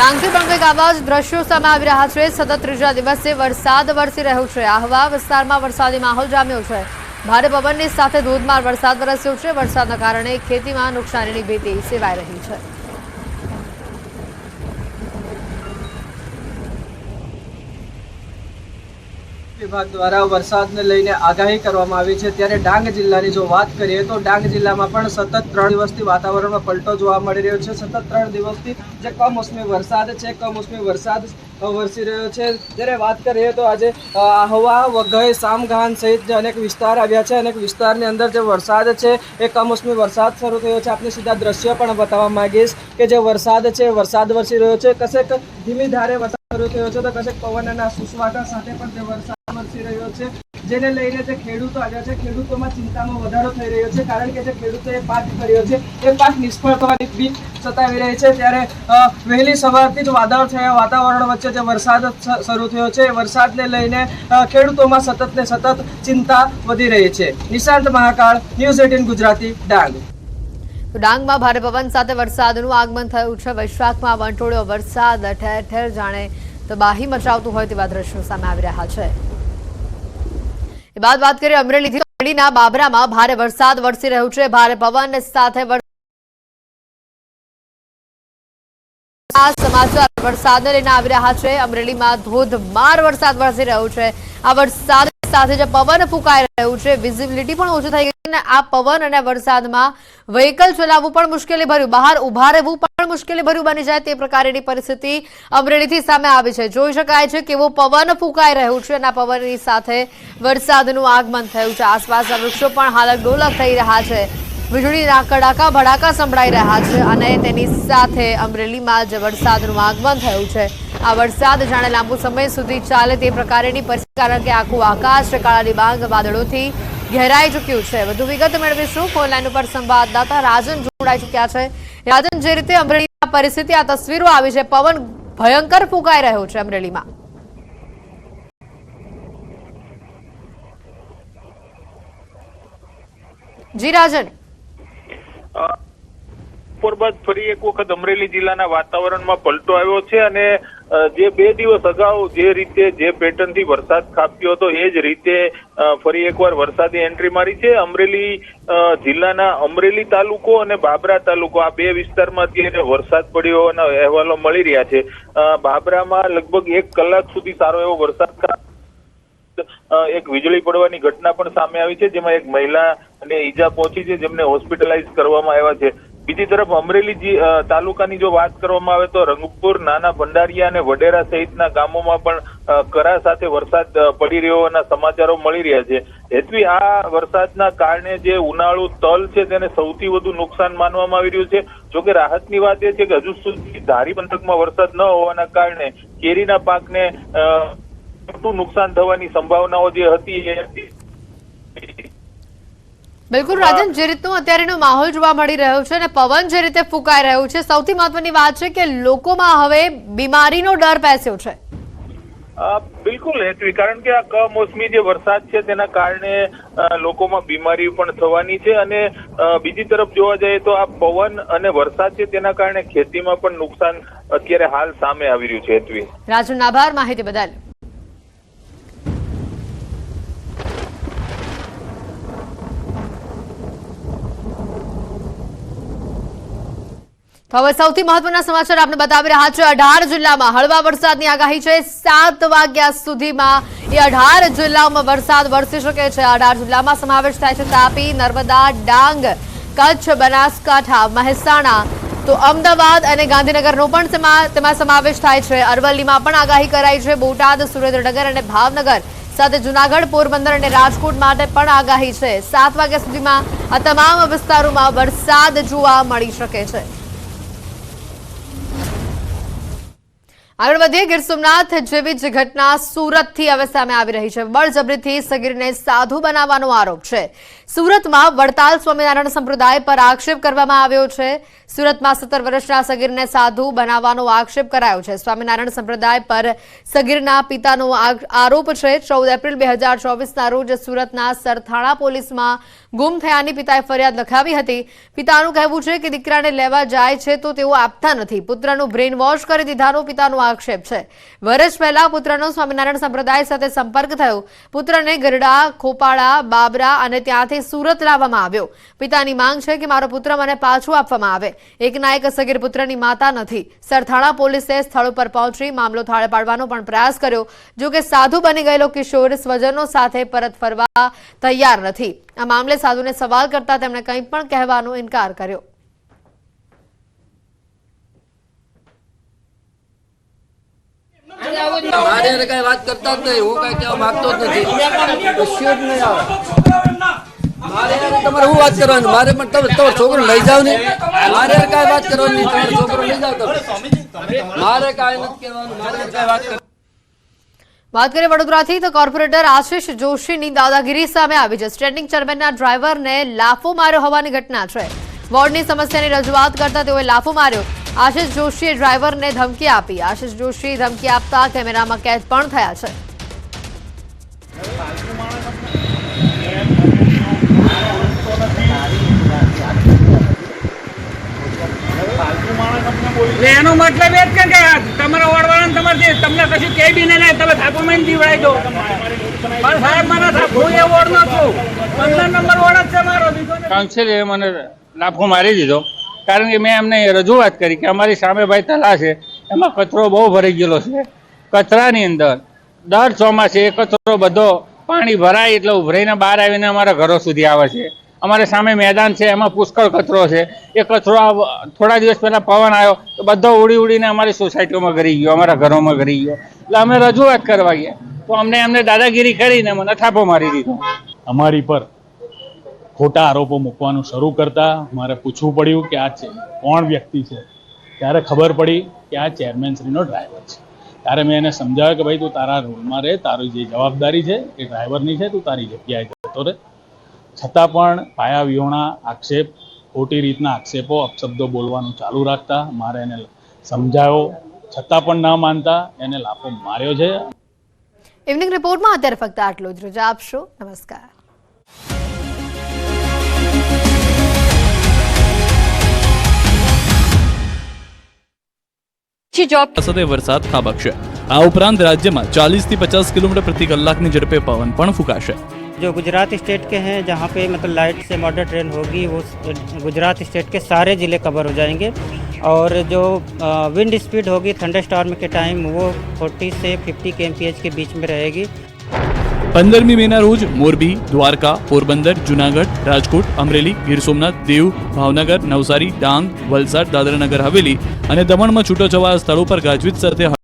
ડાંગથી પણ આવા જ દ્રશ્યો સામે આવી રહ્યા છે. સતત ત્રીજા દિવસે વરસાદ વરસી રહ્યો છે. આહવા વિસ્તારમાં વરસાદી માહોલ જામ્યો છે. ભારે પવનની સાથે ધોધમાર વરસાદ વરસ્યો છે. વરસાદના કારણે ખેતીમાં નુકસાનીની ભીતિ સેવાઈ રહી છે. વિભાગ દ્વારા વરસાદને લઈને આગાહી કરવામાં આવી છે. ત્યારે ડાંગ જિલ્લાની જો વાત કરીએ તો ડાંગ જિલ્લામાં પણ સતત ત્રણ દિવસથી વાતાવરણમાં પલટો જોવા મળી રહ્યો છે. સતત ત્રણ દિવસથી જે કમોસમી વરસાદ છે, કમોસમી વરસાદ વરસી રહ્યો છે. જ્યારે વાત કરીએ તો આજે આહવા, વઘઈ, સામઘાન સહિત જે અનેક વિસ્તાર આવ્યા છે. અનેક વિસ્તારની અંદર જે વરસાદ છે, એ કમોસમી વરસાદ શરૂ થયો છે. આપને સીધા દ્રશ્ય પણ બતાવવા માંગીશ કે જે વરસાદ છે વરસાદ વરસી રહ્યો છે. કશેક ધીમી ધારે વરસાદ શરૂ થયો છે તો કશેક પવનના સુસવાટા સાથે પણ તે વરસાદ વરસી રહ્યો છે. જેને લઈને જે ખેડૂતો આવ્યા છે, ખેડૂતોમાં ચિંતામાં વધારો થઈ રહ્યો છે, કારણ કે જે ખેડૂતોએ પાક કર્યો છે, એ પાક નિષ્ફળ થવાની બીક સતાવી રહી છે. ત્યારે વહેલી સવારથી જ વાદળ થયા, વાતાવરણ વચ્ચે જે વરસાદ શરૂ થયો છે વરસાદને લઈને ખેડૂતોમાં સતત ને સતત ચિંતા વધી રહી છે. Nishant Mahakal, news eighteen Gujarati, Dang. ડાંગમાં ભારે પવન સાથે વરસાદનું આગમન થયું છે. વૈશાખમાં વંટોળ્યો વરસાદ, ઠેર ઠેર જાણે તબાહી મચાવતું હોય તેવા દ્રશ્યો સામે આવી રહ્યા છે. બાદ વાત કરીએ અમરેલીથી અમરેલીના બાબરામાં ભારે વરસાદ વરસી રહ્યો છે. ભારે પવન સાથે સમાચાર વરસાદને લઈને આવી રહ્યા છે. અમરેલીમાં ધોધમાર વરસાદ વરસી રહ્યો છે. આ વરસાદ સાથે જે પવન ફૂંકાઈ રહ્યું છે વિઝિબિલિટી પણ ઓછી થઈ ગઈ અને આ પવન અને વરસાદમાં વ્હીકલ ચલાવવું પણ મુશ્કેલી ભર્યું બહાર ઊભા રહેવું મુશ્કેલી ભર્યું બની જાય તે પ્રકારની પરિસ્થિતિ અમરેલીથી સામે આવી છે. જોઈ શકાય છે કેવો પવન ફૂંકાઈ રહ્યું છે અને પવનની સાથે વરસાદનું આગમન થયું છે. આસપાસના વૃક્ષો પણ હાલક ડોલક થઈ રહ્યા છે. વીજળીના કડાકા, ભડાકા સંભળાઈ રહ્યા છે અને તેની સાથે અમરેલીમાં જે વરસાદનું આગમન થયું છે. આ વરસાદ જાણે લાંબુ સમય સુધી ચાલે તે પ્રકારની પરિસ્થિતિ, કારણ કે આખું આકાશ કાળા ડિબાંગ વાદળોથી ઘેરાઈ ચૂક્યું છે. વધુ વિગત મેળવીશું. ફોનલાઈન ઉપર સંવાદદાતા રાજન જોડાઈ ચૂક્યા છે. રાજન, જે રીતે અમરેલીમાં પરિસ્થિતિ, આ તસવીરો આવી છે, પવન ભયંકર ફૂંકાઈ રહ્યો છે અમરેલીમાં. જી, રાજન. બાદ ફરી એક વખત અમરેલી જિલ્લાના વાતાવરણમાં પલટો આવ્યો છે અને જે બે દિવસ અગાઉ જે રીતે જે પેટર્નથી વરસાદ ખાબક્યો હતો, એ જ રીતે ફરી એકવાર વરસાદે એન્ટ્રી મારી છે. અમરેલી જિલ્લાના અમરેલી તાલુકો અને બાબરા તાલુકો, આ બે વિસ્તારમાં અત્યારે વરસાદ પડ્યો હોવાના અહેવાલો મળી રહ્યા છે. બાબરામાં લગભગ એક કલાક સુધી સારો એવો વરસાદ એક વીજળી પડવાની ઘટના પણ સામે આવી છે, જેમાં એક મહિલા અને ઈજા પહોંચી છે, જેમને હોસ્પિટલાઇઝ કરવામાં આવ્યા છે. બીજી તરફ અમરેલી તાલુકાની જો વાત કરવામાં આવે તો રંગપુર, નાના ભંડારિયા અને વડેરા સહિતના ગામોમાં પણ કરા સાથે વરસાદ પડી રહ્યો હોવાના સમાચારો મળી રહ્યા છે હેતવી આ વરસાદના કારણે જે ઉનાળુ તલ છે તેને સૌથી વધુ નુકસાન માનવામાં આવી રહ્યું છે જોકે રાહતની વાત એ છે કે હજુ સુધી ધારી પંથકમાં વરસાદ ન હોવાના કારણે કેરીના પાકને મોટું નુકસાન થવાની સંભાવનાઓ જે હતી એ. બિલકુલ રાજન જે રીતનો અત્યારેનો માહોલ જોવા મળી રહ્યો છે અને પવન જે રીતે ફૂંકાઈ રહ્યું છે સૌથી મહત્વની વાત છે કે લોકોમાં હવે બીમારીનો ડર પેસ્યો છે. બિલકુલ હેતવી કારણ કે આ કમોસમી જે વરસાદ છે તેના કારણે લોકોમાં બીમારી પણ થવાની છે અને બીજી તરફ જોવા જઈએ તો આ પવન અને વરસાદ છે તેના કારણે ખેતીમાં પણ નુકસાન અત્યારે હાલ સામે આવી રહ્યું છે હેતવી. રાજન આભાર માહિતી બદલ. હવે સૌથી મહત્વના સમાચાર આપણે બતાવી રહ્યા છે. અઢાર જિલ્લામાં હળવા વરસાદની આગાહી છે. સાત વાગ્યા સુધીમાં એ અઢાર જિલ્લાઓમાં વરસાદ વરસી શકે છે. અઢાર જિલ્લામાં સમાવેશ થાય છે તાપી, નર્મદા, ડાંગ, કચ્છ, બનાસકાંઠા, મહેસાણા. તો અમદાવાદ અને ગાંધીનગરનો પણ તેમાં સમાવેશ થાય છે. અરવલ્લીમાં પણ આગાહી કરાઈ છે. બોટાદ, સુરેન્દ્રનગર અને ભાવનગર સાથે જુનાગઢ, પોરબંદર અને રાજકોટ માટે પણ આગાહી છે. સાત વાગ્યા સુધીમાં આ તમામ વિસ્તારોમાં વરસાદ જોવા મળી શકે છે. આગળ વધીએ, ગીર સોમનાથ જેવી જ ઘટના સુરતથી હવે સામે આવી રહી છે. બળજબરીથી સગીરને સાધુ બનાવવાનો આરોપ છે. સુરતમાં વડતાલ સ્વામિનારાયણ સંપ્રદાય પર આક્ષેપ કરવામાં આવ્યો છે. સુરતમાં સત્તર વર્ષના સગીરને સાધુ બનાવવાનો આક્ષેપ કરાયો છે. સ્વામિનારાયણ સંપ્રદાય પર સગીરના પિતાનો આરોપ છે. ચૌદ એપ્રિલ બે હજાર ચોવીસના રોજ સુરતના સરથાણા પોલીસમાં ગુમ થયાની પિતાએ ફરિયાદ લખાવી હતી. પિતાનું કહેવું છે કે દીકરાને લેવા જાય છે તો તેઓ આપતા નથી. પુત્રનું બ્રેન વોશ કરી દીધાનો પિતાનો આક્ષેપ છે. વર્ષ પહેલા પુત્રનો સ્વામિનારાયણ સંપ્રદાય સાથે સંપર્ક થયો. પુત્રને ગરડા, ખોપાળા, બાબરા અને ત્યાંથી સુરત લાવવામાં આવ્યો. પિતાની માંગ છે કે મારો પુત્ર મને પાછું આપવામાં આવે. એકના એક સગીર પુત્રની માતા નથી. સરથાણા પોલીસે સ્થળ ઉપર પહોંચી મામલો થાળે પાડવાનો પણ પ્રયાસ કર્યો. જો કે સાધુ બની ગયેલો કિશોર સ્વજનો સાથે પરત ફરવા તૈયાર નથી. આ મામલે સાધુને સવાલ કરતા તેમણે કંઈ પણ કહેવાનો ઇનકાર કર્યો. કઈ વાત કરતા જ નહીં, હું કઈ કહેવા માંગતો જ નથી. તમારે શું વાત કરવાની? મારે પણ તમે તમારો છોકરો લઈ જાવ ને. મારે કઈ વાત કરવાની તમારો છોકરો લઈ જાવ મારે કઈ નથી કહેવાનું, મારે કઈ વાત કરવાની વાત કરીએ વડોદરાથી, તો કોર્પોરેટર આશિષ જોશીની દાદાગીરી સામે આવી છે. સ્ટેન્ડિંગ ચેરમેનના ડ્રાઈવરને લાફો માર્યો હોવાની ઘટના છે. વોર્ડની સમસ્યાની રજૂઆત કરતા તેઓએ લાફો માર્યો. આશિષ જોશીએ ડ્રાઈવરને ધમકી આપી. આશિષ જોશી ધમકી આપતા કેમેરામાં કેદ પણ થયા છે. એનો મતલબ એ જ કે તમારા વડવાળાને તમારે તમને કશું કહે બી નહીં તમે ઠાકોરમેન જીવડાવી દો. પણ સાહેબ મને હું એ વોર્ડનો છું. પંદર નંબર વોર્ડ જ છે મારો. કાઉન્સિલે મને લાફો મારી દીધો. કારણ કે મેં એમને રજૂઆત કરી કે અમારી સામે ભાઈ તલા છે. એમાં કચરો બહુ ભરાઈ ગયેલો છે. કચરાની અંદર દર ચોમાસે એ કચરો બધો પાણી ભરાય એટલે ઉભરાઈને બહાર આવીને અમારા ઘરો સુધી આવે છે. અમારે સામે મેદાન છે, એમાં પુષ્કળ કચરો છે. એ કચરો થોડા દિવસ પહેલાં પવન આવ્યો તો બધો ઉડી ઉડીને અમારી સોસાયટીઓમાં ઘરી ગયો, અમારા ઘરોમાં ઘરી ગયો. એટલે અમે રજૂઆત કરવા ગયા. તો અમને એમને દાદાગીરી કરીને મને થાપો મારી દીધો. અમારી પર ખોટા આરોપો મૂકવાનું શરૂ કરતા મારે પૂછવું પડ્યું કે આ કોણ વ્યક્તિ છે? ત્યારે ખબર પડી કે આ ચેરમેનશ્રીનો ડ્રાઈવર છે. ત્યારે મેં એને સમજાવ્યો કે ભાઈ તું તારા રોલમાં રહે, તારી જે જવાબદારી છે એ ડ્રાઈવરની છે, તું તારી જગ્યાએ જતો રહે. છતાં પણ પાયા વિહોણા આક્ષેપ, ખોટી રીતના આક્ષેપો, અપશબ્દો બોલવાનું ચાલુ રાખતા મારે એને સમજાયો. છતાં પણ ન માનતા એને લાફો માર્યો છે. ઇવનિંગ રિપોર્ટમાં અત્યારે ફક્ત આટલું જ. રજા આપશો. નમસ્કાર. સાથે વરસાદ ખાબકશે આ ઉપરાંત રાજ્યમાં ચાલીસથી પચાસ કિલોમીટર પ્રતિ કલાકની ઝડપે પવન પણ ફૂંકાશે जो गुजरात स्टेट के हैं जहाँ पे मतलब लाइट से मॉडल ट्रेन होगी वो गुजरात स्टेट के सारे ज़िले कवर हो जाएंगे और जो विंड स्पीड होगी थंडर स्टॉर्म के टाइम वो 40 से 50 के के बीच में रहेगी પંદરમી મેના રોજ મોરબી, દ્વારકા, પોરબંદર, જુનાગઢ, રાજકોટ, અમરેલી, ગીર સોમનાથ, દીવ, ભાવનગર, નવસારી, ડાંગ, વલસાડ દાદરાનગર હવેલી અને દમણમાં છૂટો છવાયા સ્થળો પર ગાજવીજ સાથે